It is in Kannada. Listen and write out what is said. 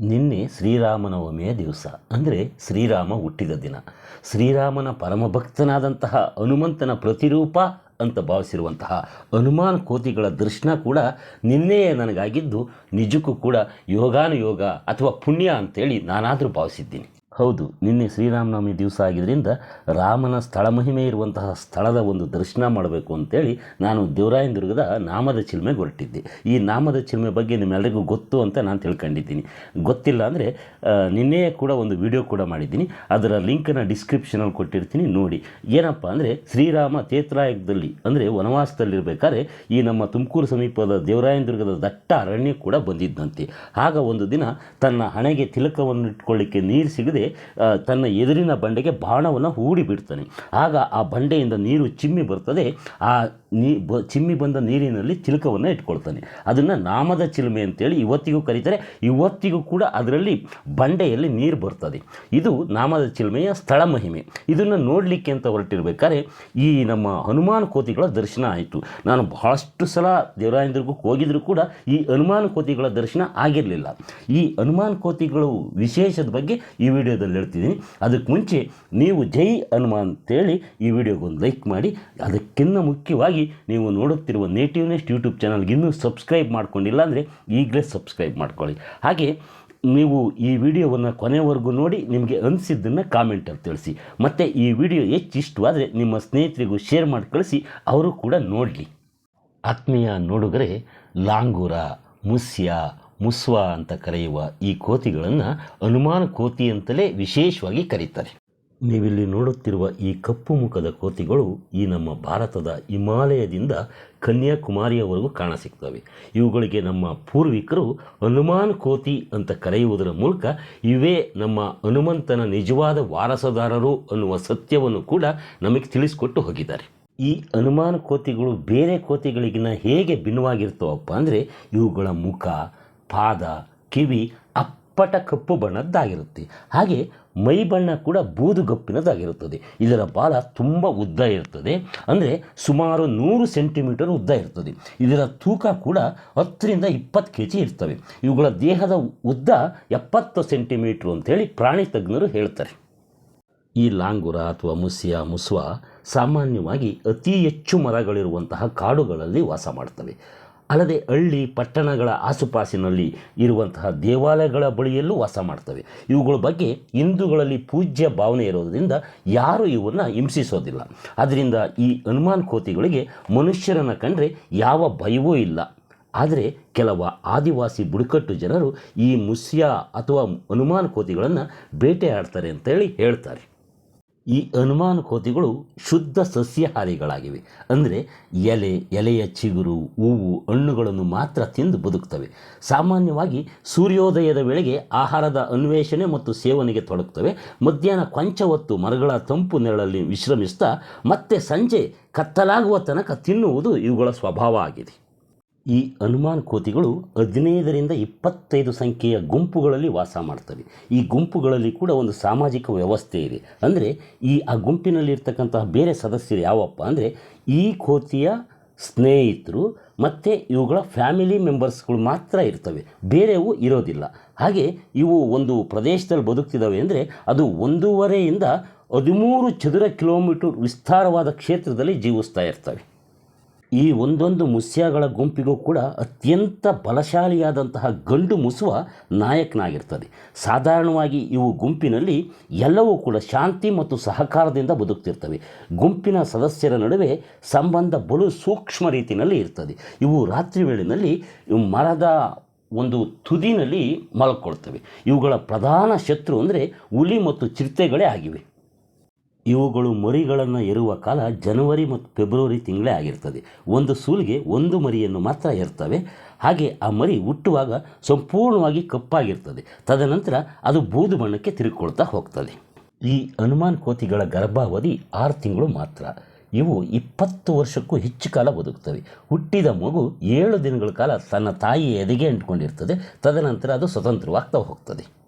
ನಿನ್ನೆ ಶ್ರೀರಾಮನವಮಿಯ ದಿವಸ. ಅಂದರೆ ಶ್ರೀರಾಮ ಹುಟ್ಟಿದ ದಿನ. ಶ್ರೀರಾಮನ ಪರಮಭಕ್ತನಾದಂತಹ ಹನುಮಂತನ ಪ್ರತಿರೂಪ ಅಂತ ಭಾವಿಸಿರುವಂತಹ ಹನುಮಾನ್ ಕೋತಿಗಳ ದರ್ಶನ ಕೂಡ ನಿನ್ನೆಯೇ ನನಗಾಗಿದ್ದು ನಿಜಕ್ಕೂ ಕೂಡ ಯೋಗಾನುಯೋಗ ಅಥವಾ ಪುಣ್ಯ ಅಂತೇಳಿ ನಾನಾದರೂ ಭಾವಿಸಿದ್ದೀನಿ. ಹೌದು, ನಿನ್ನೆ ಶ್ರೀರಾಮನವಮಿ ದಿವಸ ಆಗಿದ್ದರಿಂದ ರಾಮನ ಸ್ಥಳ ಮಹಿಮೆ ಇರುವಂತಹ ಸ್ಥಳದ ಒಂದು ದರ್ಶನ ಮಾಡಬೇಕು ಅಂತೇಳಿ ನಾನು ದೇವರಾಯನದುರ್ಗದ ನಾಮದ ಚಿಲ್ಮೆ ಹೊರಟಿದ್ದೆ. ಈ ನಾಮದ ಚಿಲ್ಮೆ ಬಗ್ಗೆ ನಿಮ್ಮೆಲ್ಲರಿಗೂ ಗೊತ್ತು ಅಂತ ನಾನು ತಿಳ್ಕೊಂಡಿದ್ದೀನಿ. ಗೊತ್ತಿಲ್ಲ ಅಂದರೆ ನಿನ್ನೆಯೇ ಕೂಡ ಒಂದು ವಿಡಿಯೋ ಕೂಡ ಮಾಡಿದ್ದೀನಿ. ಅದರ ಲಿಂಕನ್ನು ಡಿಸ್ಕ್ರಿಪ್ಷನಲ್ಲಿ ಕೊಟ್ಟಿರ್ತೀನಿ, ನೋಡಿ. ಏನಪ್ಪ ಅಂದರೆ, ಶ್ರೀರಾಮ ತೇತ್ರಾಯುಗದಲ್ಲಿ ಅಂದರೆ ವನವಾಸದಲ್ಲಿರಬೇಕಾದ್ರೆ, ಈ ನಮ್ಮ ತುಮಕೂರು ಸಮೀಪದ ದೇವರಾಯನದುರ್ಗದ ದಟ್ಟ ಅರಣ್ಯ ಕೂಡ ಬಂದಿದ್ದಂತೆ. ಆಗ ಒಂದು ದಿನ ತನ್ನ ಹಣೆಗೆ ತಿಲಕವನ್ನು ಇಟ್ಕೊಳ್ಳಿಕ್ಕೆ ನೀರು ಸಿಗದೆ ತನ್ನ ಎದುರಿನ ಬಂಡೆಗೆ ಬಾಣವನ್ನು ಹೂಡಿ ಬಿಡ್ತಾನೆ ಆಗ ಆ ಬಂಡೆಯಿಂದ ನೀರು ಚಿಮ್ಮಿ ಬರ್ತದೆ. ಆ ನೀ ಬ, ಚಿಮ್ಮಿ ಬಂದ ನೀರಿನಲ್ಲಿ ಚಿಲಕವನ್ನು ಇಟ್ಕೊಳ್ತಾನೆ. ಅದನ್ನು ನಾಮದ ಚಿಲುಮೆ ಅಂತೇಳಿ ಇವತ್ತಿಗೂ ಕರೀತಾರೆ. ಇವತ್ತಿಗೂ ಕೂಡ ಅದರಲ್ಲಿ ಬಂಡೆಯಲ್ಲಿ ನೀರು ಬರ್ತದೆ. ಇದು ನಾಮದ ಚಿಲುಮೆಯ ಸ್ಥಳ ಮಹಿಮೆ. ಇದನ್ನು ನೋಡಲಿಕ್ಕೆ ಅಂತ ಹೊರಟಿರ್ಬೇಕಾದ್ರೆ, ಈ ನಮ್ಮ ಹನುಮಾನ್ ಕೋತಿಗಳ ದರ್ಶನ ಆಯಿತು. ನಾನು ಬಹಳಷ್ಟು ಸಲ ದೇವರಾಯಂದ್ರಿಗೂ ಹೋಗಿದ್ರು ಕೂಡ ಈ ಹನುಮಾನ್ ಕೋತಿಗಳ ದರ್ಶನ ಆಗಿರಲಿಲ್ಲ. ಈ ಹನುಮಾನ್ ಕೋತಿಗಳು ವಿಶೇಷದ ಬಗ್ಗೆ ಈ ವಿಡಿಯೋದಲ್ಲಿ ಹೇಳ್ತಿದ್ದೀನಿ ಅದಕ್ಕೆ ಮುಂಚೆ ನೀವು ಜೈ ಹನುಮಾನ್ ಅಂತೇಳಿ ಈ ವಿಡಿಯೋಗೊಂದು ಲೈಕ್ ಮಾಡಿ. ಅದಕ್ಕಿಂತ ಮುಖ್ಯವಾಗಿ ನೀವು ನೋಡುತ್ತಿರುವ ನೇಟಿವ್ ನೆಸ್ಟ್ ಯೂಟ್ಯೂಬ್ ಚಾನಲ್ಗೆ ಇನ್ನೂ ಸಬ್ಸ್ಕ್ರೈಬ್ ಮಾಡ್ಕೊಂಡಿಲ್ಲ ಅಂದರೆ ಈಗಲೇ ಸಬ್ಸ್ಕ್ರೈಬ್ ಮಾಡ್ಕೊಳ್ಳಿ. ಹಾಗೆ ನೀವು ಈ ವಿಡಿಯೋವನ್ನು ಕೊನೆವರೆಗೂ ನೋಡಿ, ನಿಮಗೆ ಅನಿಸಿದ್ದನ್ನು ಕಾಮೆಂಟಲ್ಲಿ ತಿಳಿಸಿ. ಮತ್ತು ಈ ವಿಡಿಯೋ ಹೆಚ್ಚು ಇಷ್ಟವಾದರೆ ನಿಮ್ಮ ಸ್ನೇಹಿತರಿಗೂ ಶೇರ್ ಮಾಡಿ ಕಳಿಸಿ, ಅವರು ಕೂಡ ನೋಡಲಿ. ಆತ್ಮೀಯ ನೋಡುಗರೆ, ಲಾಂಗೂರ, ಮುಸ್ಯ ಮುಸ್ವಾ ಅಂತ ಕರೆಯುವ ಈ ಕೋತಿಗಳನ್ನು ಅನುಮಾನ ಕೋತಿ ಅಂತಲೇ ವಿಶೇಷವಾಗಿ ಕರೀತಾರೆ. ನೀವಿಲ್ಲಿ ನೋಡುತ್ತಿರುವ ಈ ಕಪ್ಪು ಮುಖದ ಕೋತಿಗಳು ಈ ನಮ್ಮ ಭಾರತದ ಹಿಮಾಲಯದಿಂದ ಕನ್ಯಾಕುಮಾರಿಯವರೆಗೂ ಕಾಣಸಿಗ್ತವೆ. ಇವುಗಳಿಗೆ ನಮ್ಮ ಪೂರ್ವಿಕರು ಹನುಮಾನ್ ಕೋತಿ ಅಂತ ಕರೆಯುವುದರ ಮೂಲಕ ಇವೇ ನಮ್ಮ ಹನುಮಂತನ ನಿಜವಾದ ವಾರಸದಾರರು ಅನ್ನುವ ಸತ್ಯವನ್ನು ಕೂಡ ನಮಗೆ ತಿಳಿಸಿಕೊಟ್ಟು ಹೋಗಿದ್ದಾರೆ. ಈ ಹನುಮಾನ್ ಕೋತಿಗಳು ಬೇರೆ ಕೋತಿಗಳಿಗಿನ್ನ ಹೇಗೆ ಭಿನ್ನವಾಗಿರ್ತವಪ್ಪ ಅಂದರೆ ಇವುಗಳ ಮುಖ ಪಾದ ಕಿವಿ ಅಪ್ಪಟ ಕಪ್ಪು ಬಣ್ಣದ್ದಾಗಿರುತ್ತೆ. ಹಾಗೆ ಮೈ ಬಣ್ಣ ಕೂಡ ಬೂದುಗಪ್ಪಿನದಾಗಿರುತ್ತದೆ ಇದರ ಬಾಲ ತುಂಬ ಉದ್ದ ಇರ್ತದೆ. ಅಂದರೆ ಸುಮಾರು ನೂರು ಸೆಂಟಿಮೀಟರ್ ಉದ್ದ ಇರ್ತದೆ. ಇದರ ತೂಕ ಕೂಡ ಹತ್ತರಿಂದ ಇಪ್ಪತ್ತು ಕೆ ಜಿ ಇರ್ತವೆ. ಇವುಗಳ ದೇಹದ ಉದ್ದ ಎಪ್ಪತ್ತು ಸೆಂಟಿಮೀಟ್ರು ಅಂತೇಳಿ ಪ್ರಾಣಿ ತಜ್ಞರು ಹೇಳ್ತಾರೆ. ಈ ಲಾಂಗುರ ಅಥವಾ ಮುಸಿಯ, ಮುಸ್ವ ಸಾಮಾನ್ಯವಾಗಿ ಅತಿ ಹೆಚ್ಚು ಮರಗಳಿರುವಂತಹ ಕಾಡುಗಳಲ್ಲಿ ವಾಸ ಮಾಡ್ತವೆ. ಅಲ್ಲದೆ ಹಳ್ಳಿ ಪಟ್ಟಣಗಳ ಆಸುಪಾಸಿನಲ್ಲಿ ಇರುವಂತಹ ದೇವಾಲಯಗಳ ಬಳಿಯಲ್ಲೂ ವಾಸ ಮಾಡ್ತವೆ. ಇವುಗಳ ಬಗ್ಗೆ ಹಿಂದೂಗಳಲ್ಲಿ ಪೂಜ್ಯ ಭಾವನೆ ಇರೋದರಿಂದ ಯಾರೂ ಇವನ್ನು ಹಿಂಸಿಸೋದಿಲ್ಲ. ಅದರಿಂದ ಈ ಹನುಮಾನ್ ಕೋತಿಗಳಿಗೆ ಮನುಷ್ಯರನ್ನು ಕಂಡ್ರೆ ಯಾವ ಭಯವೂ ಇಲ್ಲ. ಆದರೆ ಕೆಲವು ಆದಿವಾಸಿ ಬುಡಕಟ್ಟು ಜನರು ಈ ಮುಸ್ಯ ಅಥವಾ ಹನುಮಾನ್ ಕೋತಿಗಳನ್ನು ಬೇಟೆಯಾಡ್ತಾರೆ ಅಂತೇಳಿ ಹೇಳ್ತಾರೆ. ಈ ಅನುಮಾನ ಕೋತಿಗಳು ಶುದ್ಧ ಸಸ್ಯಹಾರಿಗಳಾಗಿವೆ. ಅಂದರೆ ಎಲೆ, ಎಲೆಯ ಚಿಗುರು, ಹೂವು, ಹಣ್ಣುಗಳನ್ನು ಮಾತ್ರ ತಿಂದು ಬದುಕ್ತವೆ. ಸಾಮಾನ್ಯವಾಗಿ ಸೂರ್ಯೋದಯದ ವೇಳೆಗೆ ಆಹಾರದ ಅನ್ವೇಷಣೆ ಮತ್ತು ಸೇವನೆಗೆ ತೊಡಗ್ತವೆ. ಮಧ್ಯಾಹ್ನ ಕೊಂಚ ಹೊತ್ತು ಮರಗಳ ತಂಪು ನೆರಳಲ್ಲಿ ವಿಶ್ರಮಿಸ್ತಾ ಮತ್ತೆ ಸಂಜೆ ಕತ್ತಲಾಗುವ ತನಕ ತಿನ್ನುವುದು ಇವುಗಳ ಸ್ವಭಾವ ಆಗಿದೆ. ಈ ಹನುಮಾನ್ ಕೋತಿಗಳು ಹದಿನೈದರಿಂದ ಇಪ್ಪತ್ತೈದು ಸಂಖ್ಯೆಯ ಗುಂಪುಗಳಲ್ಲಿ ವಾಸ ಮಾಡ್ತವೆ. ಈ ಗುಂಪುಗಳಲ್ಲಿ ಕೂಡ ಒಂದು ಸಾಮಾಜಿಕ ವ್ಯವಸ್ಥೆ ಇದೆ. ಅಂದರೆ ಈ, ಆ ಗುಂಪಿನಲ್ಲಿರ್ತಕ್ಕಂತಹ ಬೇರೆ ಸದಸ್ಯರು ಯಾವಪ್ಪ ಅಂದರೆ ಈ ಕೋತಿಯ ಸ್ನೇಹಿತರು ಮತ್ತು ಇವುಗಳ ಫ್ಯಾಮಿಲಿ ಮೆಂಬರ್ಸ್ಗಳು ಮಾತ್ರ ಇರ್ತವೆ. ಬೇರೆವು ಇರೋದಿಲ್ಲ. ಹಾಗೆ ಇವು ಒಂದು ಪ್ರದೇಶದಲ್ಲಿ ಬದುಕ್ತಿದ್ದಾವೆ ಅಂದರೆ ಅದು ಒಂದೂವರೆಯಿಂದ ಹದಿಮೂರು ಚದುರ ಕಿಲೋಮೀಟರ್ ವಿಸ್ತಾರವಾದ ಕ್ಷೇತ್ರದಲ್ಲಿ ಜೀವಿಸ್ತಾ ಇರ್ತವೆ. ಈ ಒಂದೊಂದು ಮುಸ್ಯಗಳ ಗುಂಪಿಗೂ ಕೂಡ ಅತ್ಯಂತ ಬಲಶಾಲಿಯಾದಂತಹ ಗಂಡು ಮುಸುವ ನಾಯಕನಾಗಿರ್ತದೆ. ಸಾಧಾರಣವಾಗಿ ಇವು ಗುಂಪಿನಲ್ಲಿ ಎಲ್ಲವೂ ಕೂಡ ಶಾಂತಿ ಮತ್ತು ಸಹಕಾರದಿಂದ ಬದುಕ್ತಿರ್ತವೆ. ಗುಂಪಿನ ಸದಸ್ಯರ ನಡುವೆ ಸಂಬಂಧ ಬಲು ಸೂಕ್ಷ್ಮ ರೀತಿಯಲ್ಲಿ ಇರ್ತದೆ. ಇವು ರಾತ್ರಿ ವೇಳೆಯಲ್ಲಿ ಮರದ ಒಂದು ತುದಿನಲ್ಲಿ ಮಲ್ಕೊಳ್ತವೆ. ಇವುಗಳ ಪ್ರಧಾನ ಶತ್ರು ಅಂದರೆ ಹುಲಿ ಮತ್ತು ಚಿರತೆಗಳೇ ಆಗಿವೆ. ಇವುಗಳು ಮರಿಗಳನ್ನು ಇರುವ ಕಾಲ ಜನವರಿ ಮತ್ತು ಫೆಬ್ರವರಿ ತಿಂಗಳೇ ಆಗಿರ್ತದೆ. ಒಂದು ಸೂಲಿಗೆ ಒಂದು ಮರಿಯನ್ನು ಮಾತ್ರ ಇರ್ತವೆ ಹಾಗೆ ಆ ಮರಿ ಹುಟ್ಟುವಾಗ ಸಂಪೂರ್ಣವಾಗಿ ಕಪ್ಪಾಗಿರ್ತದೆ. ತದನಂತರ ಅದು ಬೂದು ಬಣ್ಣಕ್ಕೆ ತಿರುಗಿಕೊಳ್ತಾ ಹೋಗ್ತದೆ. ಈ ಹನುಮಾನ್ ಕೋತಿಗಳ ಗರ್ಭಾವಧಿ ಆರು ತಿಂಗಳು ಮಾತ್ರ. ಇವು ಇಪ್ಪತ್ತು ವರ್ಷಕ್ಕೂ ಹೆಚ್ಚು ಕಾಲ ಬದುಕ್ತವೆ. ಹುಟ್ಟಿದ ಮಗು ಏಳು ದಿನಗಳ ಕಾಲ ತನ್ನ ತಾಯಿಯ ಎದೆಗೆ ಅಂಟ್ಕೊಂಡಿರ್ತದೆ. ತದನಂತರ ಅದು ಸ್ವತಂತ್ರವಾಗ್ತಾ ಹೋಗ್ತದೆ.